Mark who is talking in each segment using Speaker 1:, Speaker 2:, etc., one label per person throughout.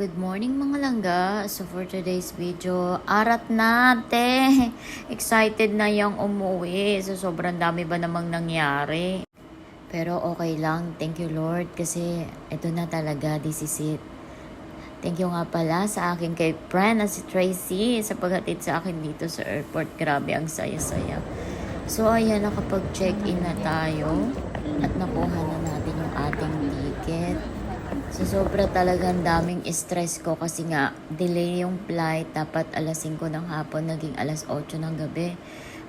Speaker 1: good morning mga langga. So for today's video, arat natin. Excited na yung umuwi. So sobrang dami ba namang nangyari. Pero okay lang. Thank you Lord kasi ito na talaga. This is it. Thank you nga pala sa akin kay friend na si Tracy sa paghatid sa akin dito sa airport. Grabe, ang saya-saya. So ayan, nakapag-check-in na tayo at nakuha na natin yung ating ticket. So sobra talagang daming stress ko kasi nga delay yung flight. Dapat alas 5 ng hapon, naging alas 8 ng gabi.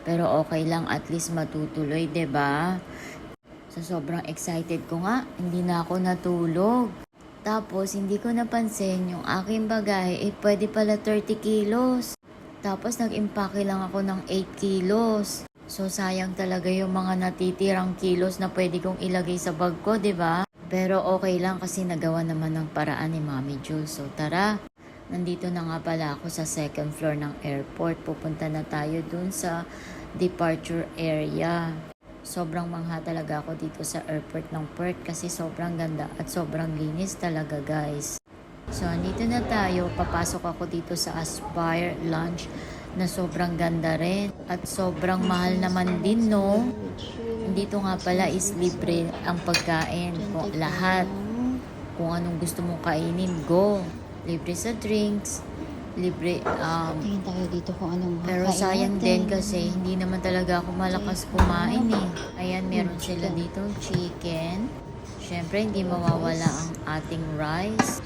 Speaker 1: Pero okay lang, at least matutuloy, ba? So sobrang excited ko nga, hindi na ako natulog. Tapos hindi ko napansin yung aking bagahe, eh pwede pala 30 kilos. Tapos nag-impake lang ako ng 8 kilos. So sayang talaga yung mga natitirang kilos na pwede kong ilagay sa bag ko, ba? Pero okay lang kasi nagawa naman ng paraan ni Mami Jules. So tara, nandito na nga pala ako sa second floor ng airport. Pupunta na tayo dun sa departure area. Sobrang mangha talaga ako dito sa airport ng Perth kasi sobrang ganda at sobrang linis talaga guys. So, andito na tayo. Papasok ako dito sa Aspire Lounge na sobrang ganda rin at sobrang mahal naman din, no? Dito nga pala is libre ang pagkain. Kung lahat. Kung anong gusto mong kainin, go. Libre sa drinks. Libre, um,
Speaker 2: Tingin tayo dito kung anong
Speaker 1: pero
Speaker 2: kakain
Speaker 1: sayang
Speaker 2: natin.
Speaker 1: din kasi hindi naman talaga ako malakas kumain eh. Ayan, meron sila dito chicken. Siyempre, hindi mawawala ang ating rice.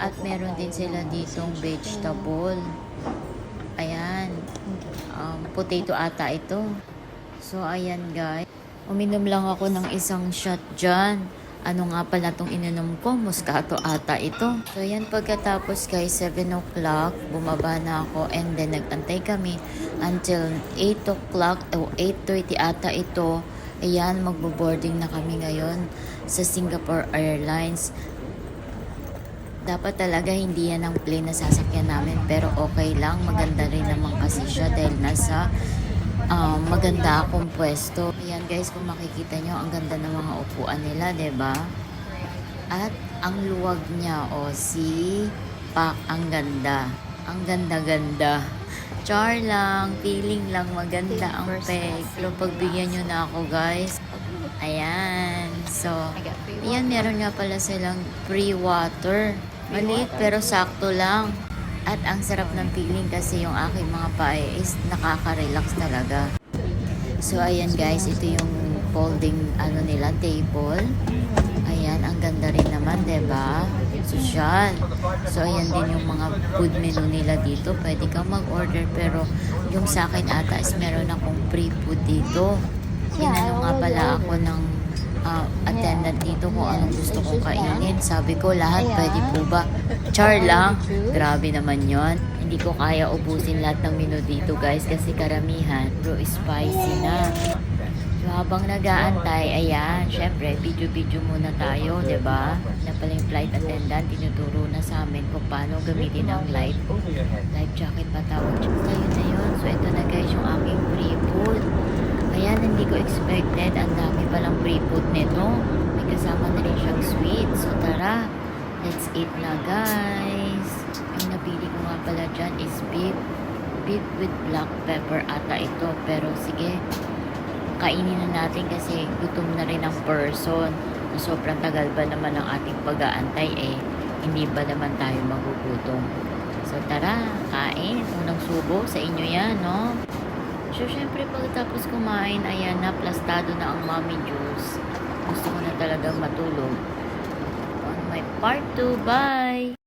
Speaker 1: At meron din sila ditong vegetable. Ayan. Um, potato ata ito. So, ayan guys. Uminom lang ako ng isang shot dyan. Ano nga pala itong ininom ko? Moscato ata ito. So, yan pagkatapos guys, 7 o'clock, bumaba na ako and then nagantay kami until 8 o'clock o 8.30 ata ito. Ayan, magbo-boarding na kami ngayon sa Singapore Airlines. Dapat talaga hindi yan ang plane na sasakyan namin pero okay lang. Maganda rin naman kasi siya dahil nasa um, maganda akong pwesto. Ayan guys, kung makikita nyo, ang ganda ng mga upuan nila, ba? At ang luwag niya, o si Pak, ang ganda. Ang ganda-ganda. Char lang, feeling lang maganda ang peg. Pero pagbigyan nyo na ako guys. Ayan. So, ayan, meron nga pala silang free water. Maliit pero sakto lang. At ang sarap ng feeling kasi yung aking mga pae is nakaka-relax talaga. So, ayan guys, ito yung folding ano nila, table. Ayan, ang ganda rin naman, ba? Social. So, ayan din yung mga food menu nila dito. Pwede kang mag-order pero yung sa akin ata is meron akong free food dito. Tinanong nga pala ako ng ah, attendant dito kung anong gusto kong kainin. Sabi ko, lahat pwede po ba? Char lang. Grabe naman yon. Hindi ko kaya ubusin lahat ng menu dito guys kasi karamihan bro spicy na. So, habang nag-aantay, ayan, syempre, video-video muna tayo, ba? Na pala yung flight attendant, tinuturo na sa amin kung paano gamitin ang life, life jacket pa tawag. So, yun na yun. So, ito na guys, yung aking free Ayan, hindi ko expected. Ang dami palang free food nito. May kasama na rin siyang sweet. So, tara, let's eat na guys. Yung napili ko nga pala dyan is beef. Beef with black pepper ata ito. Pero sige, kainin na natin kasi gutom na rin ang person. Sobrang tagal ba naman ang ating pag-aantay eh. Hindi ba naman tayo magugutom? So tara, kain. Unang subo sa inyo yan, no? So syempre pagkatapos kumain, ayan na, plastado na ang mommy juice. Gusto ko na talagang matulog. On my part 2, bye!